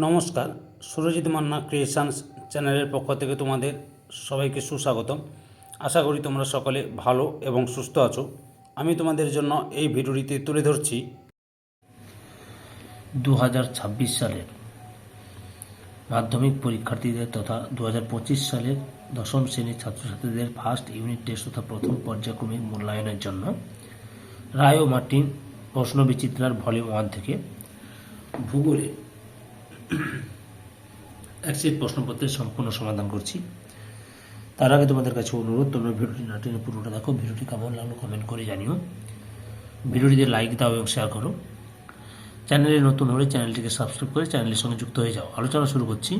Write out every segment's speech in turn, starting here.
নমস্কার, সুরজিৎ মান্না ক্রিয়েশনস চ্যানেলের পক্ষ থেকে তোমাদের সবাইকে সুস্বাগতম। আশা করি তোমরা সকলে ভালো এবং সুস্থ আছো। আমি তোমাদের জন্য এই ভিডিওটিতে তুলে ধরছি দু হাজার ছাব্বিশ সালের মাধ্যমিক পরীক্ষার্থীদের তথা দু হাজার পঁচিশ সালের দশম শ্রেণির ছাত্রছাত্রীদের ফার্স্ট ইউনিট টেস্ট তথা প্রথম পর্যায়ক্রমিক মূল্যায়নের জন্য রায় ও মার্টিন প্রশ্ন বিচিত্রার ভলিউম ওয়ান থেকে ভূগোলে এক সেট প্রশ্নপত্রের সম্পূর্ণ সমাধান করছি। তার আগে তোমাদের কাছে অনুরোধ, তোমরা ভিডিওটি না টেনে পুরোটা দেখো। ভিডিওটি কেমন লাগল কমেন্ট করে জানিও। ভিডিওটিতে লাইক দাও এবং শেয়ার করো। চ্যানেলে নতুন হলে চ্যানেলটিকে সাবস্ক্রাইব করে চ্যানেলের সঙ্গে যুক্ত হয়ে যাও। আলোচনা শুরু করছি।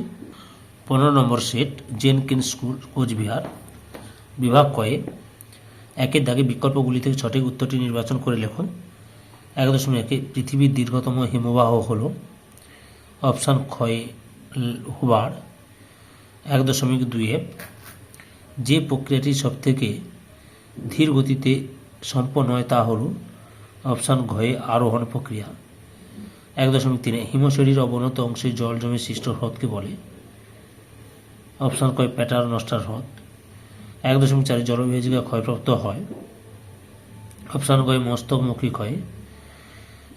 পনেরো number set Jenkins school Coochbehar বিভাগ কয়ে, একের দাগে বিকল্পগুলি থেকে সঠিক উত্তরটি নির্বাচন করে লেখুন। এক দশমিক একে পৃথিবীর দীর্ঘতম হিমবাহ হল অপশান ক্ষয়ে হুবার এক দশমিক দুইয়ে যে প্রক্রিয়াটি সবথেকে ধীর গতিতে সম্পন্ন হয় তা হল অপশান ঘয়ে আরোহণ প্রক্রিয়া। এক দশমিক তিনে হিমশরীর অবনত অংশে জল জমে সৃষ্ট হ্রদকে বলে। অপশান কয় প্যাটার নষ্টার হ্রদ। এক দশমিক চারে জলবিভাজিকা ক্ষয়প্রাপ্ত হয়। অপশান কয় মস্তকমুখী ক্ষয়।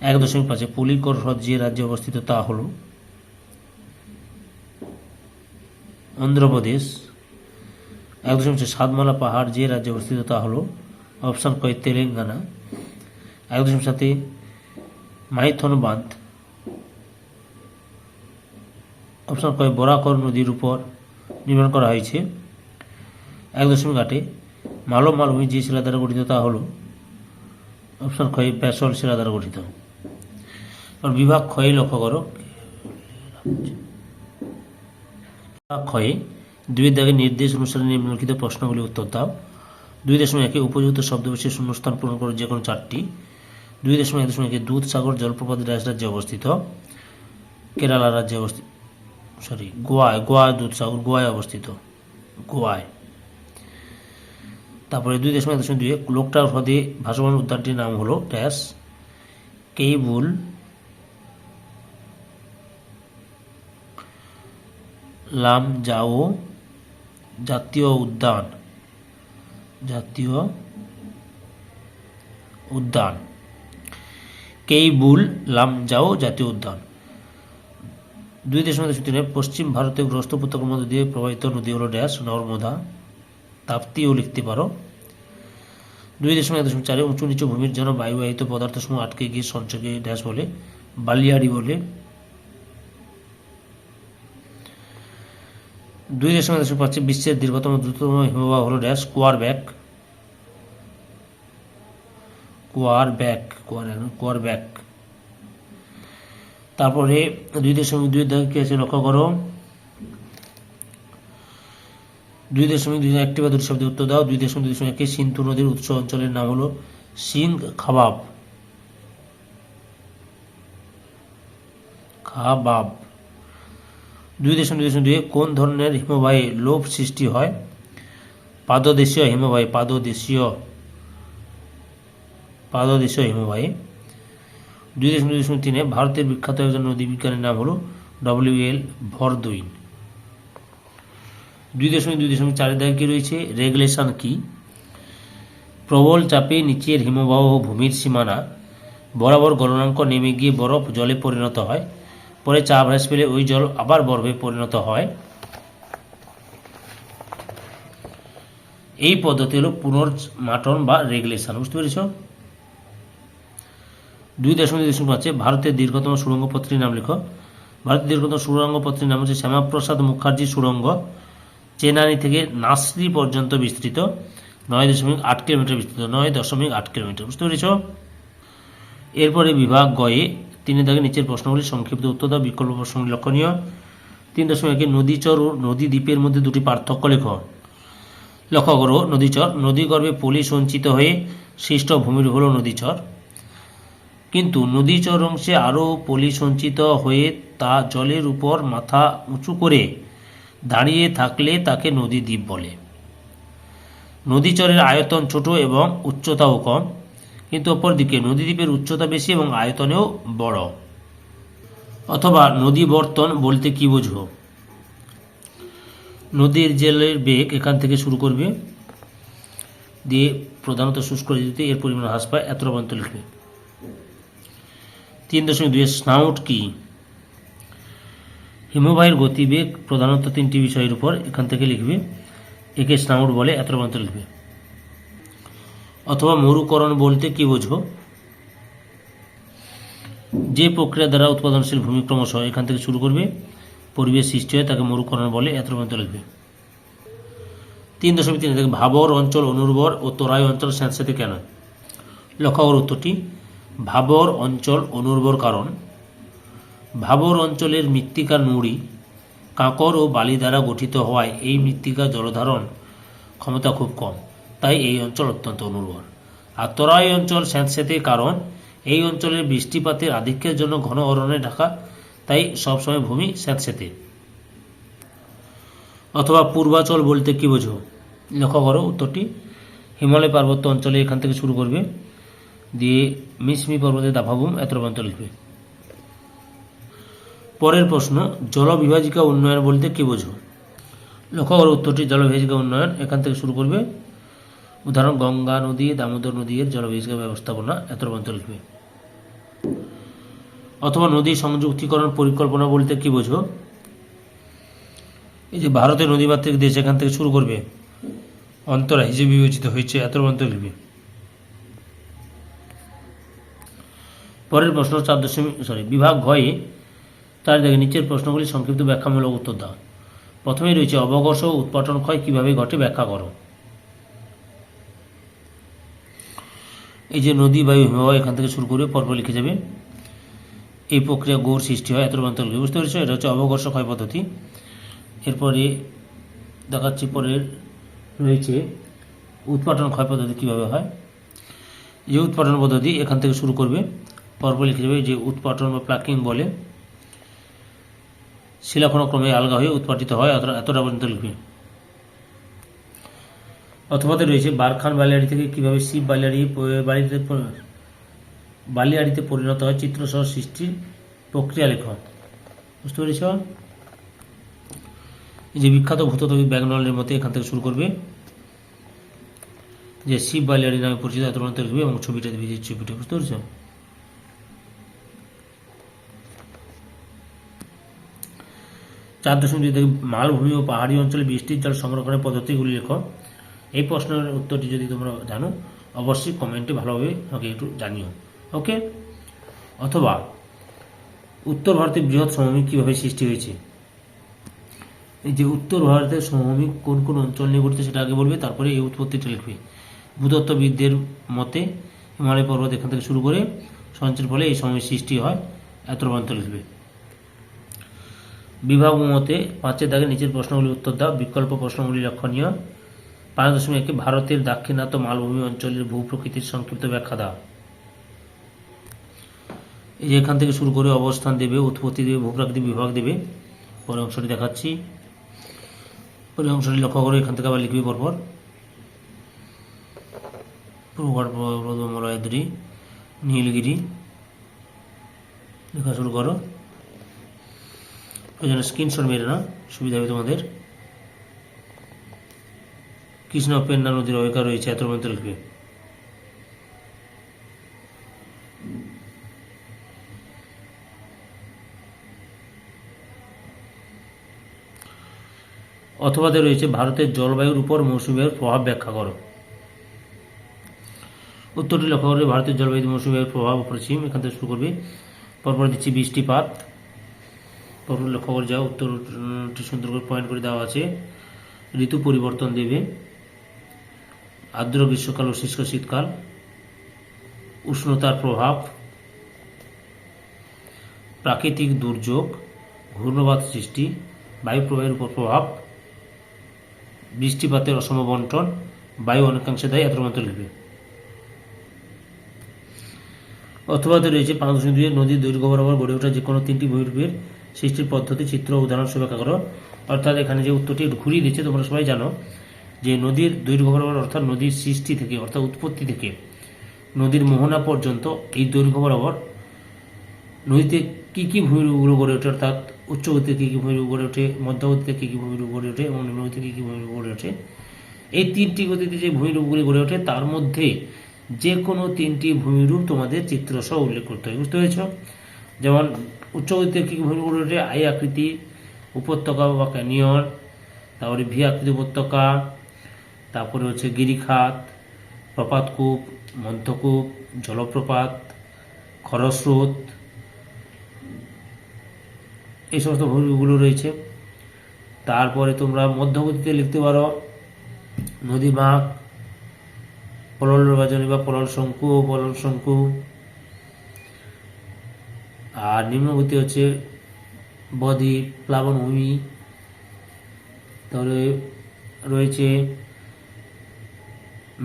এক দশমিক পাঁচে পলিকর হ্রদ যে রাজ্যে অবস্থিত তা হল অন্ধ্রপ্রদেশ এক দশমিক সাতমালা পাহাড় যে রাজ্যে অবস্থিত তা হল অপশান কয় তেলেঙ্গানা এক দশমিক সাথে মাইথন বাঁধ অপশন কয় বরাকর নদীর উপর নির্মাণ করা হয়েছে। এক দশমিক আটে মালব মালভূমি যে শিলা দ্বারা গঠিত তা হল অপশন ক্ষয় ব্যাসল শিলা দ্বারা গঠিত। বিভাগ ক্ষয় লক্ষ্য করো? ক্ষয়ে দুই দাগে নির্দেশ অনুসারে নিম্নলিখিত প্রশ্নগুলি উত্তর দাও। দুই দশমিক একে উপযুক্ত শব্দ বিশেষ শূন্যস্থান পূরণ করো যে কোনো চারটি। দুই দশমিক এক দশমিক একে দুধ সাগর জলপ্রপাত রাজ রাজ্যে অবস্থিত। কেরালা রাজ্যে অবস্থিত সরি গোয়ায় গোয়া দুধসাগর গোয়ায় অবস্থিত। গোয়ায়। তারপরে দুই দশমিক এক দশমিক দুই লোকটার হ্রদে ভাসমান উদ্যানটির নাম হলো ড্যাশ কেইবুল লাম জাও জাতীয় উদ্যান জাতীয় উদ্যান। কেইবুল লামজাও জাতীয় উদ্যান। দুই দশমিক দশমিক তিনে পশ্চিম ভারতে গ্রস্ত উপত্যকার মধ্যে দিয়ে প্রবাহিত নদী হল ড্যাশ, নর্মদা। তাপ্তিও লিখতে পারো। দুই দশমিক দশমিক চারে উঁচু নিচু ভূমির জন্য বায়ুবাহিত পদার্থসমূহ আটকে গিয়ে সঞ্চয়কে ড্যাশ বলে, বালিয়াড়ি বলে। দুই দশমিক এক দশমিক বিশ্বের দীর্ঘতম দ্রুততম হিমবাহ হল ড্যাশ কোয়ার ব্যাক কোয়ার ব্যাক কোয়ার ব্যাক তারপরে দুই দশমিক দুই দাগে আছে লক্ষ্য করো? দুই দশমিক দুই একটি বা দুটি শব্দের উত্তর দাও। দুই দশমিক দুই দশমিক একে সিন্ধু নদীর উৎস অঞ্চলের নাম হলো সিং খাবাব খাবাব। দুই দশমিক দুই দুই কোন ধরনের হিমবাহে লোভ সৃষ্টি হয়? পাদদেশীয় হিমবাহী, পাদদেশীয় পাদদেশীয় হিমবাহী। দুই দশমিক দুই দশমিক তিনে, ভারতের বিখ্যাত একজন নদী বিজ্ঞানীর নাম হল ডব্লিউ এল ভরদুইন। দুই দশমিক দুই দশমিক চারের দাগে কি রয়েছে? রেগুলেশন কি? প্রবল চাপে নিচের হিমবাহ ও ভূমির সীমানা বরাবর গণনাঙ্ক নেমে গিয়ে বরফ জলে পরিণত হয়। পরে চাপ হ্রাস পেলে ওই জল আবার বরফে পরিণত হয়। এই পদ্ধতি হলো পুনর্মাটন বা রেগুলেশন, বুঝতে পেরেছ? দুই দশমিক দশমিক পাঁচে ভারতের দীর্ঘতম সুড়ঙ্গ পথটির নাম লেখো। ভারতের দীর্ঘতম সুড়ঙ্গ পথটির নাম হচ্ছে শ্যামাপ্রসাদ মুখার্জি সুড়ঙ্গ, চেনানি থেকে নাসরি পর্যন্ত বিস্তৃত, নয় দশমিক আট কিলোমিটার বিস্তৃত, নয় দশমিক আট কিলোমিটার, বুঝতে পেরেছ? এরপরে বিভাগ গয়ে তিনে দাগে নিচের প্রশ্নগুলি সংক্ষিপ্ত উত্তর দাও, বিকল্প প্রশ্নগুলি লক্ষণীয়। তিন দশমিক একে নদীচর ও নদী দ্বীপের মধ্যে দুটি পার্থক্য লেখো। লক্ষ্য করো নদীচর নদীগর্ভে পলি সঞ্চিত হয়ে সৃষ্ট ভূমির হলো নদীচর কিন্তু নদীচর অংশে আরও পলি সঞ্চিত হয়ে তা জলের উপর মাথা উঁচু করে দাঁড়িয়ে থাকলে তাকে নদী দ্বীপ বলে। নদীচরের আয়তন ছোট এবং উচ্চতাও কম। কিন্তু অপরদিকে নদীদ্বীপের উচ্চতা বেশি এবং আয়তনেও বড়। অথবা নদী বর্তন বলতে কি বোঝো নদীর জেলের বেগ এখান থেকে শুরু করবে, দিয়ে প্রধানত শুষ্ক ঋতুতে এর পরিমাণ হ্রাস পায়, এত পর্যন্ত লিখবে। তিন দশমিক দুই স্নাউট কি? হিমবাহের গতিবেগ প্রধানত তিনটি বিষয়ের উপর এখান থেকে লিখবে। একে স্নাউট বলে, এত পর্যন্ত লিখবে। অথবা মরুকরণ বলতে কি বোঝো যে প্রক্রিয়া দ্বারা উৎপাদনশীল ভূমি ক্রমশ এখান থেকে শুরু করবে, পরিবেশ সৃষ্টি হয়, তাকে মরুকরণ বলে, এত পর্যন্ত লিখবে। তিন দশমিক তিন থেকে ভাবর অঞ্চল অনুর্বর ও তোরাই অঞ্চল স্যাঁতস্যাঁতে কেন? লক্ষ্য উত্তরটি। ভাবর অঞ্চল অনুর্বর কারণ। ভাবর অঞ্চলের মৃত্তিকার নুড়ি, কাঁকর ও বালি দ্বারা গঠিত হওয়ায় এই মৃত্তিকা জলধারণ ক্ষমতা খুব কম। তাই এই অঞ্চল অত্যন্ত অনুর্বর আর তরাই অঞ্চল স্যাঁতস্যাঁতে কারণ, এই অঞ্চলের বৃষ্টিপাতের আধিক্যের জন্য ঘন অরণ্যে ঢাকা, তাই সবসময় ভূমি স্যাঁতস্যাঁতে অথবা পূর্বাচল বলতে কি বোঝো? লক্ষ্য করো উত্তরটি। হিমালয় পার্বত্য অঞ্চলে এখান থেকে শুরু করবে। দিয়ে মিসমি পর্বতের দাফাভূম এত পর্যন্ত লিখবে। পরের প্রশ্ন, জলবিভাজিকা উন্নয়ন বলতে কি বোঝো? লক্ষ্য করো উত্তরটি, জলবিভাজিকা উন্নয়ন এখান থেকে শুরু করবে। উদাহরণ, গঙ্গা নদী, দামোদর নদী এর ব্যবস্থাপনা এত পর্যন্ত লিখবে অথবা নদী সংযুক্তিকরণ পরিকল্পনা বলতে কি বোঝো এই যে ভারতের নদীমাতৃক দেশ এখান থেকে শুরু করবে, অন্তরা হিসেবে বিবেচিত হয়েছে এত পর্যন্ত লিখবে পরের প্রশ্ন চার দশমিক সরি বিভাগ ঘয়ে তার দেখে নিচের প্রশ্নগুলি সংক্ষিপ্ত ব্যাখ্যামূলক উত্তর দাও। প্রথমেই রয়েছে অবকর্ষ ও উৎপাটন ক্ষয় কীভাবে ঘটে ব্যাখ্যা করো। এই যে নদী বায়ু হিমবাহ এখান থেকে শুরু করে পরপর লিখে যাবে। এই প্রক্রিয়া গৌর সৃষ্টি হয় এত লিখবে বুঝতে পেরেছ? এটা হচ্ছে অবকর্ষ ক্ষয় পদ্ধতি। এরপরে দেখাচ্ছি পরের রয়েছে উৎপাটন ক্ষয় পদ্ধতি কীভাবে হয়। যে উৎপাটন পদ্ধতি এখান থেকে শুরু করবে, পরপর লিখে যাবে যে উৎপাটন বা প্লাকিং বলে। শিলাখনক্রমে আলগা হয়ে উৎপাটিত হয় এতটা পর্যন্ত লিখবে। অথবাতে রয়েছে বারখান বালিয়াড়ি থেকে কীভাবে শিব বালিয়াড়ি বাড়িতে বালিয়াড়িতে পরিণত হয় চিত্রসহ সৃষ্টির প্রক্রিয়া লেখ বুঝতে পেরেছ? এই যে বিখ্যাত ভূতত্ত্ববিদ ব্যাগনলের মতে এখান থেকে শুরু করবে। যে শিব বালিয়াড়ি নামে পরিচিত এত লিখবে এবং ছবিটা দেবে যে ছবিটা, বুঝতে পেরেছ? চার দশমিক মালভূমি ও পাহাড়ি অঞ্চলে বৃষ্টির জল সংরক্ষণের পদ্ধতিগুলি লেখো এই প্রশ্নের উত্তরটি যদি তোমরা জানো, অবশ্যই কমেন্টে ভালোভাবে আমাকে একটু জানিও। ওকে অথবা, উত্তর ভারতের বৃহৎ সমভূমি কীভাবে সৃষ্টি হয়েছে? যে উত্তর ভারতের সমভূমি কোন কোন অঞ্চল নিয়ে গঠিত, সেটা আগে বলবে, তারপরে এই উৎপত্তিটা লিখবে। ভূতত্ত্ববিদদের মতে, হিমালয় পর্বত এখান থেকে শুরু করে সঞ্চয়ের ফলে এই সময় সৃষ্টি হয়, এত পর্যন্ত লিখবে। বিভাগ মতে, পাঁচের দাগে নিচের প্রশ্নগুলির উত্তর দাও, বিকল্প প্রশ্নগুলি লক্ষণীয়। পাঁচ দশমিক একে ভারতের দাক্ষিণাত্য মালভূমি অঞ্চলের ভূপ্রকৃতির সংক্ষিপ্ত ব্যাখ্যা দাও। এই যে এখান থেকে শুরু করে অবস্থান দেবে, উৎপত্তি দেবে ভূপ্রাকৃতিক বিভাগ দেবে পরে অংশটি দেখাচ্ছি। পরে অংশটি লক্ষ্য করে, এখান থেকে আবার লিখবি পরপর। প্রগড় মলয়াদ্রি নীলগিরি। লেখা শুরু করো। জন্য স্ক্রিনশট মেরে না সুবিধা হবে তোমাদের। কৃষ্ণ পেন্না নদীর অবকার রয়েছে, এত পর্যন্ত লিখবে। অথবাতে রয়েছে, ভারতের জলবায়ুর উপর মৌসুমের প্রভাব ব্যাখ্যা করো। উত্তরটি লক্ষ্য করবে, ভারতের জলবায়ু মৌসুমী বায়ুর প্রভাব পশ্চিম এখান থেকে শুরু করবে। পরপর দিচ্ছি বৃষ্টিপাত। পরপর লক্ষ্য করে যাও, উত্তরটি সুন্দর করে পয়েন্ট করে দেওয়া আছে। ঋতু পরিবর্তন দেবে। আর্দ্র গ্রীষ্মকাল ও শুষ্ক শীতকাল, উষ্ণতার প্রভাব, প্রাকৃতিক দুর্যোগ, ঘূর্ণবাত সৃষ্টি, বায়ু প্রবাহের উপর প্রভাব, বৃষ্টিপাতের অসম বন্টন, বায়ু অনেকাংশে দায়ী এত লিখবে। অথবাতে রয়েছে পাঁচ দশমিক দুই নদীর দৈর্ঘ্য বরাবর গড়ে ওঠা যে কোনো তিনটি ভূমিরূপের সৃষ্টির পদ্ধতি, চিত্র উদাহরণ সে করো অর্থাৎ এখানে যে উত্তরটি ঘুরিয়ে দিচ্ছে, তোমরা সবাই জানো যে নদীর দৈর্ঘ্য বরাবর অর্থাৎ নদীর সৃষ্টি থেকে, অর্থাৎ উৎপত্তি থেকে, নদীর মোহনা পর্যন্ত এই দৈর্ঘ্য বরাবর নদীতে কী কী ভূমিরূপগুলো গড়ে ওঠে, অর্থাৎ উচ্চগতিতে কী কী ভূমিরূপ গড়ে ওঠে, মধ্যগতিতে কী কী ভূমিরূপ গড়ে ওঠে এবং নিম্নগতিতে কী কী ভূমিরূপ গড়ে ওঠে, এই তিনটি গতিতে যে ভূমিরূপগুলি গড়ে ওঠে, তার মধ্যে যে কোনো তিনটি ভূমিরূপ তোমাদের চিত্রসহ উল্লেখ করতে হবে বুঝতে পেরেছ? যেমন উচ্চগতিতে কী কী ভূমিরূপ গড়ে ওঠে? আই আকৃতি, উপত্যকা বা ক্যানিয়ন, তারপরে ভি আকৃতি উপত্যকা তারপরে হচ্ছে গিরিখাত, প্রপাতকূপ, মন্থকূপ, জলপ্রপাত, খরস্রোত, এই সমস্ত ভূমিগুলো রয়েছে। তারপরে তোমরা মধ্যগতিতে লিখতে পারো নদী বাঁক পলল রবাজনী বা পলল শঙ্কু ও পলল শঙ্কু। আর নিম্নগতি হচ্ছে বদ্বীপ, প্লাবনভূমি। তাহলে রয়েছে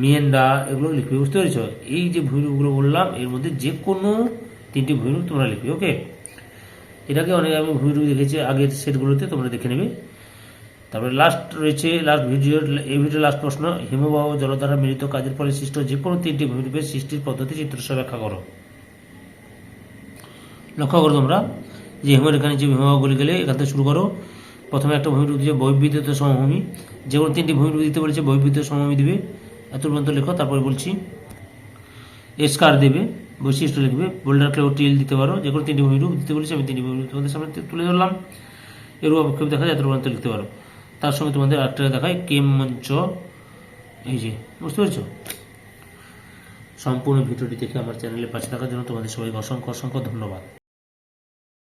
মিয়েন্ডা এগুলো লিখবে, বুঝতে পেরেছ? এই যে ভূমিরূপগুলো বললাম, এর মধ্যে যে কোনো তিনটি ভূমিরূপ তোমরা লিখবে, ওকে? এটাকে অনেক আমি ভূমিরূপ দেখেছি, আগের সেটগুলোতে তোমরা দেখে নেবে। তারপরে লাস্ট রয়েছে লাস্ট ভিডিও এই ভিডিও লাস্ট প্রশ্ন, হিমবাহ জলধারা মিলিত কাজের ফলে সৃষ্ট যে কোনো তিনটি ভূমিরূপের সৃষ্টির পদ্ধতি চিত্রসহ ব্যাখ্যা করো। লক্ষ্য করো তোমরা, যে হিমরেখানে যে হিমবাহগুলি গেলে এখান থেকে শুরু করো। প্রথমে একটা ভূমিরূপ দিচ্ছে বৈবিধ্য সমভূমি। যে কোনো তিনটি ভূমিরূপ দিতে বলেছে বৈবিধ্য সমভূমি দিবে। এত পর্যন্ত লেখো, তারপরে বলছি, এসকার দেবে, বৈশিষ্ট্য লিখবে বোল্ডার ক্লেও টিল দিতে পারো, যে কোনো তিনটি ভূমিরূপ দিতে বলেছি, আমি তিনটি ভূমিরূপ তোমাদের সামনে তুলে ধরলাম। এর অবক্ষেপ দেখা যায়, এত পর্যন্ত লিখতে পারো। তার সঙ্গে তোমাদের একটা দেখায় কেম মঞ্চ। এই যে, বুঝতে পেরেছ? সম্পূর্ণ ভিডিওটি দেখে আমার চ্যানেলে পাশে থাকার জন্য তোমাদের সবাইকে অসংখ্য অসংখ্য ধন্যবাদ।